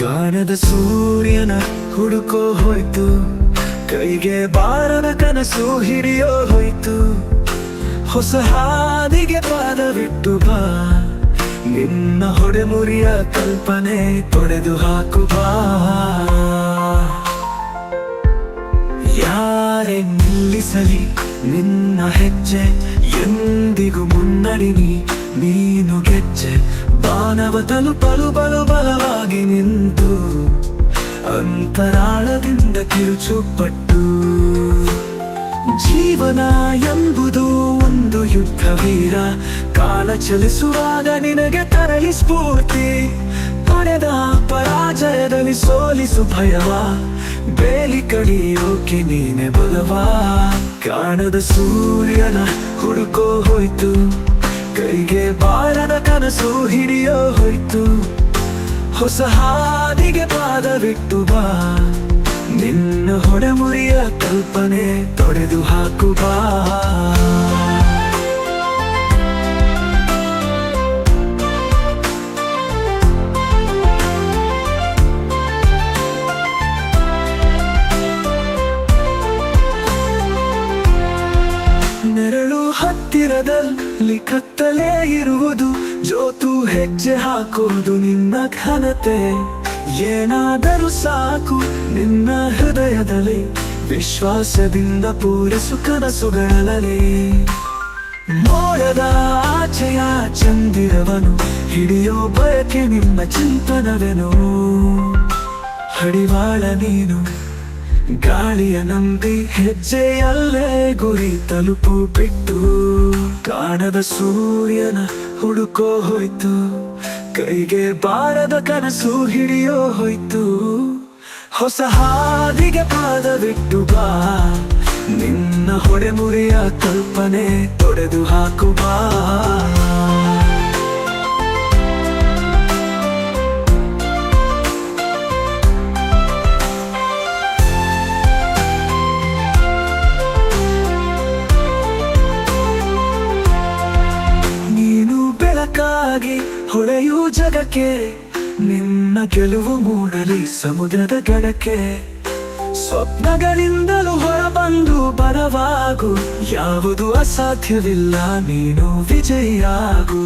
ಕಾಣದ ಸೂರ್ಯನ ಹುಡುಕೋ ಹೋಯ್ತು. ಕೈಗೆ ಬಾರದ ಕನಸು ಹಿಡಿಯೋ ಹೋಯ್ತು. ಹೊಸ ಹಾದಿಗೆ ಪಾದವಿಟ್ಟು ಬಾ. ನಿನ್ನ ಹೊಡೆಮುರಿಯ ಕಲ್ಪನೆ ತೊಡೆದು ಹಾಕು ಬಾ. ಯಾರೇ ನಿಲ್ಲಿಸಲಿ ನಿನ್ನ ಹೆಜ್ಜೆ, ಎಂದಿಗೂ ಮುನ್ನಡಿನಿ ನೀನು ಗೆಜ್ಜೆ. ಬಾನವ ತಲುಪಲು ಬಲು ಬಲವಾಗಿ ನಿಂತು ಅಂತರಾಳದಿಂದ ಕಿರುಚುಪಟ್ಟು. ಜೀವನ ಎಂಬುದು ಒಂದು ಯುದ್ಧ ವೀರ. ಕಾಲ ಚಲಿಸುವಾಗ ನಿನಗೆ ತರಲಿ ಸ್ಫೂರ್ತಿ. ಪಡೆದ ಪರಾಜಯದಲ್ಲಿ ಸೋಲಿಸು ಭಯವ. ಬೇಲಿ ಕಡಿಯೋಕೆ ನೀನೆ ಬಲವಾ. ಕಾಣದ ಸೂರ್ಯನ ಹುಡುಕೋ ಹೋಯ್ತು. ಕೈಗೆ ಬಾರದ ಕನಸು ಹಿಡಿಯೋ ಹೋಯ್ತು. ಹೊಸ ಹಾದಿಗೆ ಪಾದವಿಟ್ಟು ಬಾ. ನಿನ್ನ ಹೊಡೆಮುರಿಯ ಕಲ್ಪನೆ ತೊಡೆದು ಹಾಕು ಬಾ. ಹತ್ತಿರದಲ್ಲಿ ಕತ್ತಲೇ ಇರುವುದು, ಜೋತು ಹೆಜ್ಜೆ ಹಾಕುವುದು ನಿನ್ನ ಘನತೆ. ಏನಾದರೂ ಸಾಕು ನಿನ್ನ ಹೃದಯದಲ್ಲಿ, ವಿಶ್ವಾಸದಿಂದ ಪೂರಿಸು ಕನಸುಗಳಲ್ಲಿ ಮೋಡದ ಆಚೆಯ ಚಂದಿರವನು, ಹಿಡಿಯೋ ಬಯಕೆ ನಿಮ್ಮ ಚಿಂತನವೆನು. ಹಡಿವಾಳ ನೀನು ಗಾಳಿಯ ನಂಬಿ ಹೆಜ್ಜೆಯಲ್ಲೇ ಗುರಿ ತಲುಪು ಬಿಟ್ಟು ಕಾಣದ ಸೂರ್ಯನ ಹುಡುಕೋ ಹೋಯ್ತು, ಕೈಗೆ ಬಾರದ ಕನಸು ಹಿಡಿಯೋ ಹೋಯ್ತು. ಹೊಸ ಹಾದಿಗೆ ಪಾದವಿಟ್ಟು ಬಾ, ನಿನ್ನ ಹೊಡೆಮುರಿಯ ಕಲ್ಪನೆ ತೊಡೆದು ಹಾಕು ಬಾ. ಬೆಳಕಾಗಿ ಹೊಳೆಯು ಜಗಕ್ಕೆ, ನಿನ್ನ ಗೆಲುವು ಮೂಡಲಿ ಸಮುದ್ರದ ಗಡಕ್ಕೆ ಸ್ವಪ್ನಗಳಿಂದಲೂ ಹೊರಬಂದು ಬರವಾಗು, ಯಾವುದು ಅಸಾಧ್ಯವಿಲ್ಲ, ನೀನು ವಿಜಯಾಗು